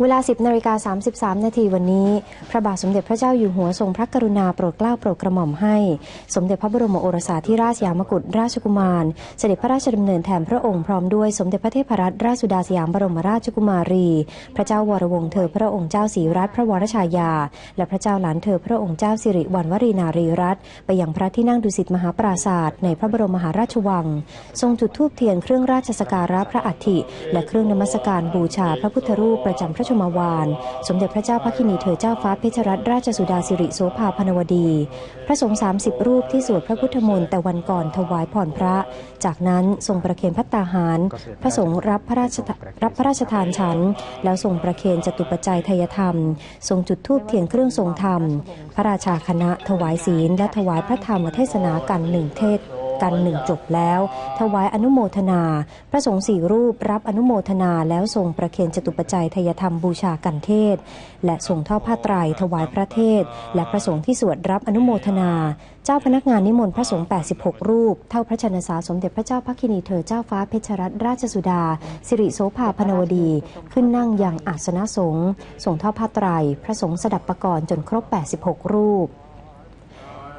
เวลา 10นาฬิกา33 นาทีวันนี้ พระบาทสมเด็จพระเจ้าอยู่หัวทรงพระกรุณาโปรดเกล้าโปรดกระหม่อมให้ สมเด็จพระบรมโอรสาธิราชยามกุฎราชกุมาร เสด็จพระราชดำเนินแทนพระองค์พร้อมด้วยสมเด็จพระเทพรัตนราชสุดาสยามบรมราชกุมารี พระเจ้าวรวงศ์เธอพระองค์เจ้าศรีรัตน์พระวรชายา และพระเจ้าหลานเธอพระองค์เจ้าสิริวัณวรีนารีรัตน์ไปยังพระที่นั่งดุสิตมหาปราศาสตร์ในพระบรมมหาราชวัง ทรงจุดธูปเทียนเครื่องราชสการะพระอัฐิและเครื่องนมัสการบูชาพระพุทธรูปประจำพระชมวาน สมเด็จพระเจ้าพระคินีเธอเจ้าฟ้าเพชรรัตนราชสุดาสิริโสภาพนวดี พระสงฆ์30 รูปที่สวดพระพุทธมนต์แต่วันก่อนถวายผ่อนพระ จากนั้นทรงประเคนพัตตาหาร พระสงฆ์รับพระราชทรับพระราชทานฉัน แล้วทรงประเคนจตุปัจจัยทยธรรม ทรงจุดธูปเทียนเครื่องทรงธรรม พระราชาคณะถวายศีลและถวายพระธรรมเทศนากันหนึ่งเทศ กันหนึ่งจบแล้ว ถวายอนุโมทนา พระสงฆ์สี่รูปรับอนุโมทนาแล้วทรงประเคนจตุปัจจัยทยธรรมบูชากันเทศ และทรงท่อผ้าไตรถวายพระเทศ และพระสงฆ์ที่สวดรับอนุโมทนา เจ้าพนักงานนิมนต์พระสงฆ์ 86 รูป เท่าพระชนสาสมเด็จพระเจ้าพักคินีเธอเจ้าฟ้าเพชรรัตนราชสุดา สิริโสภาพนวดี ขึ้นนั่งอย่างอาสนะสงฆ์ส่งท่อผ้าไตร พระสงฆ์สดับประกรณ์จนครบ 86 รูป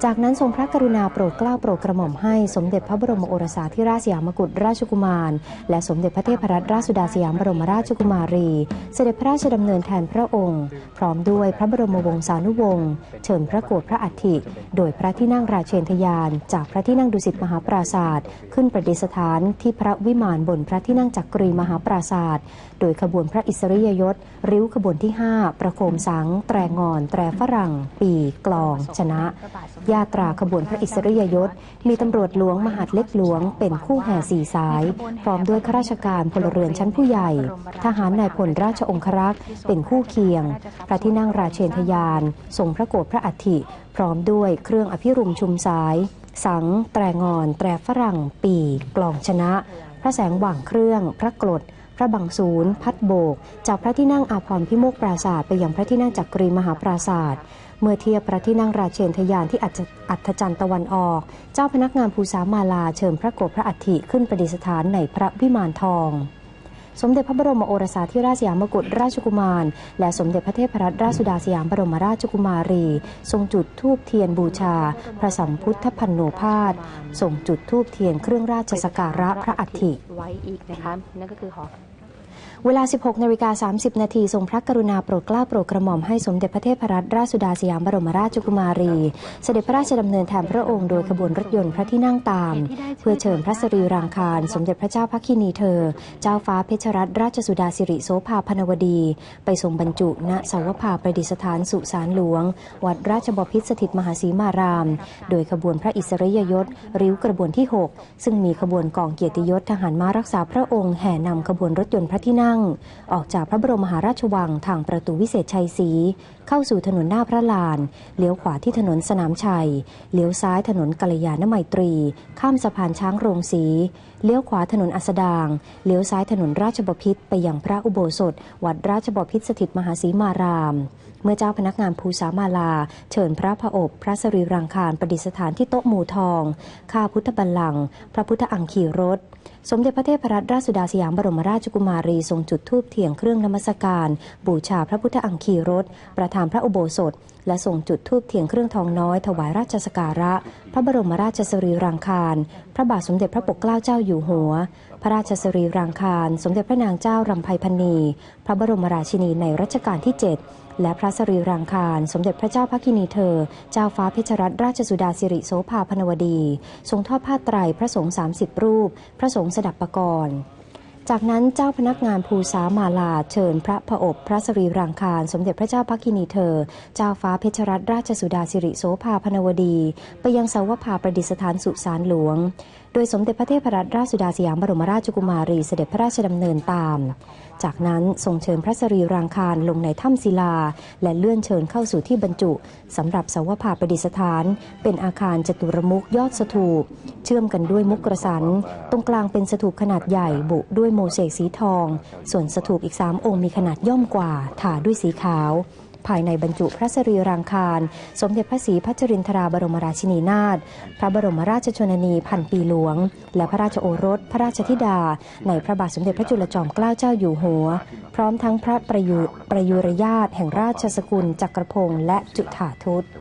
จากนั้นทรงพระกรุณาโปรดเกล้าโปรดกระหม่อมให้สมเด็จพระบรมโอรสาธิราชสยามกุฎราชกุมาร และสมเด็จพระเทพรัตนราชสุดาสยามบรมราชกุมารี เสด็จพระราชดำเนินแทนพระองค์ พร้อมด้วยพระบรมวงศานุวงศ์เชิญพระโกรธพระอัฐิ โดยพระที่นั่งราชเชนทยาน จากพระที่นั่งดุสิตมหาปราศาสตร์ขึ้นประดิษฐานที่พระวิมานบนพระที่นั่งจักรีมหาปราศาสตร์โดยขบวนพระอิสริยยศ ริ้วขบวนที่ 5 ประโคมสัง แตรงอน แตรฝรั่ง ปีกลอง ชนะยาตราขบวนพระอิสริยยศ มีตำรวจหลวงมหาดเล็กหลวง เป็นคู่แห่สี่สาย พร้อมด้วยข้าราชการพลเรือนชั้นผู้ใหญ่ ทหารนายพลราชองครักษ์เป็นคู่เคียง พระที่นั่งราชเชนทยานทรงพระโกรธพระอัฐิ พร้อมด้วยเครื่องอภิรุมชุมสาย สัง แตรงอน แตรฝรั่ง ปีกลองชนะ พระแสงหว่างเครื่อง พระกรดพระบังสูรพัดโบก จากพระที่นั่งอาพรพิโมกปราศาสตร์ไปยังพระที่นั่งจักรีมหาปราศาสตร์เมื่อเทียบพระที่นั่งราชเชนทยานที่อัฐจันตะวันออก เจ้าพนักงานภูษามาลาเชิญพระโกรพระอัฐิขึ้นประดิษฐานในพระวิมานทอง สมเด็จพระบรมโอรสาธิราชสยามกุฎราชกุมาร และสมเด็จพระเทพรัตนราชสุดาสยามบรมราชกุมารี ทรงจุดธูปเทียนบูชา พระสัมพุทธพันโนพาสทรงจุดธูปเทียนเครื่องราชสักการะพระอัฐิไว้อีกนะคะนั่นก็คือหอ เวลา 16นาฬิกา30 นาทีทรงพระกรุณาโปรดเกล้าโปรดกระหม่อมให้สมเด็จพระเทพรัตนราชสุดาสยามบรมราชกุมารี เสด็จพระราชดำเนินแทนพระองค์โดยขบวนรถยนต์พระที่นั่งตาม เพื่อเชิญพระสรีรางคาร สมเด็จพระเจ้าพักคินีเธอ เจ้าฟ้าเพชรรัตนราชสุดาสิริโสภาพนวดี ไปทรงบรรจุณเสาวภาประดิษฐานสุสานหลวง วัดราชบพิตรสถิตมหาศรีมาราม โดยขบวนพระอิสริยยศ ริ้วกระบวนที่ 6 ซึ่งมีขบวนกองเกียรติยศทหารม้ารักษาพระองค์แห่นำขบวนรถยนต์พระที่นั่งออกจากพระบรมมหาราชวังทางประตูวิเศษชัยศรีเข้าสู่ถนนหน้าพระลาน เลี้ยวขวาที่ถนนสนามชัย เลี้ยวซ้ายถนนกัลยาณไมตรี ข้ามสะพานช้างโรงสีเลี้ยวขวาถนนอัสดาง เลี้ยวซ้ายถนนราชบพิตรไปยังพระอุโบสถ วัดราชบพิตรสถิตมหาศรีมาราม เมื่อเจ้าพนักงานภูสามาลา เชิญพระผอบพระสรีรังคารประดิษฐานที่โต๊ะหมู่ทองข้าพุทธบัลลังก์พระพุทธอังคีรถ สมเด็จพระเทพรัตนราชสุดาสยามบรมราชกุมารีทรงงจุดธูปเทียนเครื่องนมัสการ บูชาพระพุทธอังคีรถประธานพระอุโบสถ และส่งจุดธูปเทียนเครื่องทองน้อย ถวายราชสการะ พระบรมราชสรีรางคาร พระบาทสมเด็จพระปกเกล้าเจ้าอยู่หัว พระราชสรีรางคาร สมเด็จพระนางเจ้ารำไพพรรณีพระบรมราชินีในรัชกาลที่ 7 และพระสรีรางคาร สมเด็จพระเจ้าพักคินีเธอ เจ้าฟ้าเพชรรัตนราชสุดาสิริโสภาพนวดี ทรงทอดผ้าไตรพระสงฆ์30 รูป พระสงฆ์สดับประกรณ์ จากนั้นเจ้าพนักงานภูสามาลาเชิญพระผอบพระสรีรังคาร สมเด็จพระเจ้าพักินีเธอ เจ้าฟ้าเพชรรัตนราชสุดาสิริโสภาพนวดี ไปยังเสาวภาประดิษฐานสุสานหลวง โดยสมเด็จพระเทพรัตนราชสุดาสยามบรมราชกุมารีเสด็จพระราชดำเนินตาม จากนั้นทรงเชิญพระสรีรางคารลงในถ้ำศิลา และเลื่อนเชิญเข้าสู่ที่บรรจุสำหรับเสาวภาประดิษฐาน เป็นอาคารจตุรมุขยอดสถูป เชื่อมกันด้วยมุกกระสัน ตรงกลางเป็นสถูปขนาดใหญ่บุด้วยโมเสกสีทอง ส่วนสถูปอีกสามองค์มีขนาดย่อมกว่าถาด้วยสีขาว ภายในบรรจุพระสรีรางคารสมเด็จพระศรีพัชรินทราบรมราชินีนาถพระบรมราชชนนีพันปีหลวง และพระราชโอรส พระราชธิดา ในพระบาทสมเด็จพระจุลจอมเกล้าเจ้าอยู่หัว พร้อมทั้งพระประยุประยุรญาตแห่งราชสกุลจักรพงศ์และจุฑาทุต